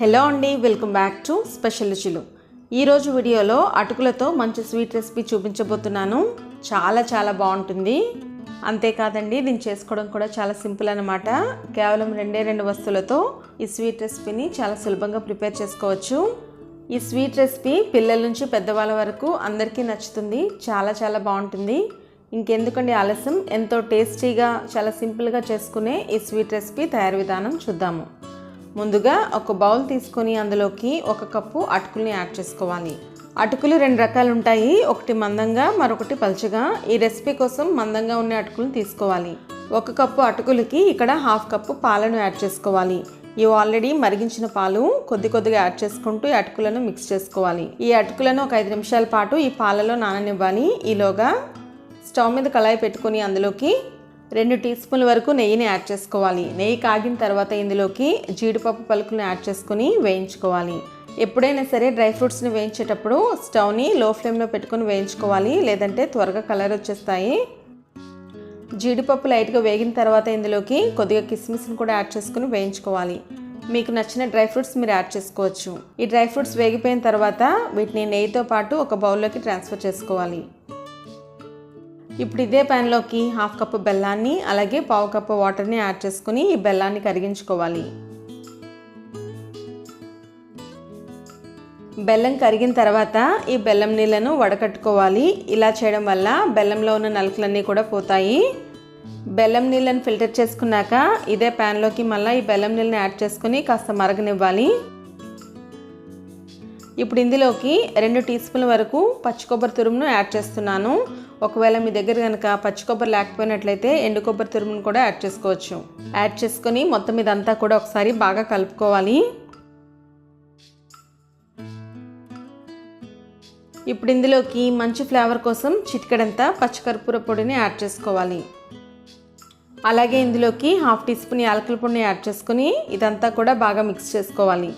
Hello అండి welcome back to special రుచులు. ఈరోజు వీడియోలో అటుకులతో మంచి స్వీట్ రెసిపీ చూపించబోతున్నాను. చాలా చాలా బాగుంటుంది. అంతేకాదండి దీన్ని చేసుకోవడం కూడా చాలా సింపుల్ అనమాట కేవలం రెండే రెండు వస్తువులతో ఈ స్వీట్ రెసిపీని చాలా సులభంగా ప్రిపేర్ చేసుకోవచ్చు. ఈ స్వీట్ రెసిపీ పిల్లల నుంచి పెద్దవాళ్ళ వరకు అందరికీ నచ్చుతుంది. చాలా చాలా బాగుంటుంది. ఇంకెందుకండి ఆలస్యం? ఎంతో టేస్టీగా చాలా సింపుల్గా చేసుకునే ఈ స్వీట్ రెసిపీ తయారు విధానం చూద్దాము. ముందుగా ఒక బౌల్ తీసుకొని అందులోకి ఒక కప్పు అటుకుల్ని యాడ్ చేసుకోవాలి. అటుకులు రెండు రకాలు ఉంటాయి ఒకటి మందంగా మరొకటి పలుచగా. ఈ రెసిపీ కోసం మందంగా ఉన్న అటుకులు తీసుకోవాలి. ఒక కప్పు అటుకులకి ఇక్కడ హాఫ్ కప్పు పాలను యాడ్ చేసుకోవాలి. ఇవి ఆల్రెడీ మరిగించిన పాలు కొద్ది కొద్దిగా యాడ్ చేసుకుంటూ ఈ అటుకులను మిక్స్ చేసుకోవాలి. ఈ అటుకులను ఒక ఐదు నిమిషాల పాటు ఈ పాలలో నాననివ్వాలి. ఈలోగా స్టవ్ మీద కళాయి పెట్టుకొని అందులోకి రెండు టీ స్పూన్ల వరకు నెయ్యిని యాడ్ చేసుకోవాలి. నెయ్యి కాగిన తర్వాత ఇందులోకి జీడిపప్పు పలుకులను యాడ్ చేసుకొని వేయించుకోవాలి. ఎప్పుడైనా సరే డ్రై ఫ్రూట్స్ని వేయించేటప్పుడు స్టవ్ని లో ఫ్లేమ్లో పెట్టుకొని వేయించుకోవాలి. లేదంటే త్వరగా కలర్ వచ్చేస్తాయి. జీడిపప్పు లైట్గా వేగిన తర్వాత ఇందులోకి కొద్దిగా కిస్మిస్ని కూడా యాడ్ చేసుకుని వేయించుకోవాలి. మీకు నచ్చిన డ్రై ఫ్రూట్స్ మీరు యాడ్ చేసుకోవచ్చు. ఈ డ్రై ఫ్రూట్స్ వేగిపోయిన తర్వాత వీటిని నెయ్యితో పాటు ఒక బౌల్లోకి ట్రాన్స్ఫర్ చేసుకోవాలి. ఇప్పుడు ఇదే ప్యాన్లోకి హాఫ్ కప్పు బెల్లాన్ని అలాగే పావు కప్పు వాటర్ని యాడ్ చేసుకుని ఈ బెల్లాన్ని కరిగించుకోవాలి. బెల్లం కరిగిన తర్వాత ఈ బెల్లం నీళ్ళను వడకట్టుకోవాలి. ఇలా చేయడం వల్ల బెల్లంలో ఉన్న నలుకలన్నీ కూడా పోతాయి. బెల్లం నీళ్ళని ఫిల్టర్ చేసుకున్నాక ఇదే ప్యాన్లోకి మళ్ళీ ఈ బెల్లం నీళ్ళని యాడ్ చేసుకుని కాస్త మరగనివ్వాలి. ఇప్పుడు ఇందులోకి రెండు టీ స్పూన్ల వరకు పచ్చి కొబ్బరి తురుమును యాడ్ చేస్తున్నాను. ఒకవేళ మీ దగ్గర కనుక పచ్చి కొబ్బరి లేకపోయినట్లయితే ఎండు కొబ్బరి తురుమును కూడా యాడ్ చేసుకోవచ్చు. యాడ్ చేసుకొని మొత్తం ఇదంతా కూడా ఒకసారి బాగా కలుపుకోవాలి. ఇప్పుడు ఇందులోకి మంచి ఫ్లేవర్ కోసం చిటికడంతా పచ్చికర్పూర పొడిని యాడ్ చేసుకోవాలి. అలాగే ఇందులోకి హాఫ్ టీ స్పూన్ యాలకుల పొడిని యాడ్ చేసుకుని ఇదంతా కూడా బాగా మిక్స్ చేసుకోవాలి.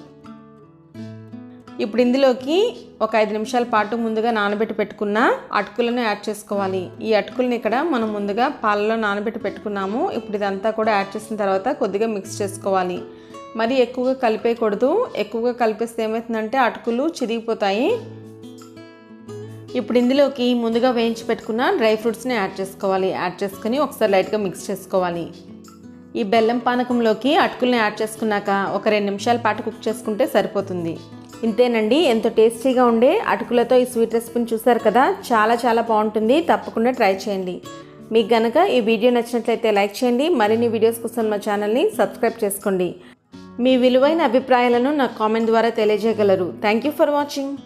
ఇప్పుడు ఇందులోకి ఒక ఐదు నిమిషాల పాటు ముందుగా నానబెట్టి పెట్టుకున్న అటుకులను యాడ్ చేసుకోవాలి. ఈ అటుకులను ఇక్కడ మనం ముందుగా పాలలో నానబెట్టి పెట్టుకున్నాము. ఇప్పుడు ఇదంతా కూడా యాడ్ చేసిన తర్వాత కొద్దిగా మిక్స్ చేసుకోవాలి. మరి ఎక్కువగా కలిపేయకూడదు. ఎక్కువగా కలిపేస్తే ఏమవుతుందంటే అటుకులు చిరిగిపోతాయి. ఇప్పుడు ఇందులోకి ముందుగా వేయించి పెట్టుకున్న డ్రై ఫ్రూట్స్ని యాడ్ చేసుకోవాలి. యాడ్ చేసుకుని ఒకసారి లైట్గా మిక్స్ చేసుకోవాలి. ఈ బెల్లం పానకంలోకి అటుకుల్ని యాడ్ చేసుకున్నాక ఒక రెండు నిమిషాల పాటు కుక్ చేసుకుంటే సరిపోతుంది. ఇంతేనండి ఎంతో టేస్టీగా ఉండే అటుకులతో ఈ స్వీట్ రెసిపీని చూసారు కదా? చాలా చాలా బాగుంటుంది. తప్పకుండా ట్రై చేయండి. మీకు గనక ఈ వీడియో నచ్చినట్లయితే లైక్ చేయండి. మరిన్ని వీడియోస్ కోసం మా ఛానల్ని సబ్స్క్రైబ్ చేసుకోండి. మీ విలువైన అభిప్రాయాలను నాకు కామెంట్ ద్వారా తెలియజేయగలరు. Thank you for watching.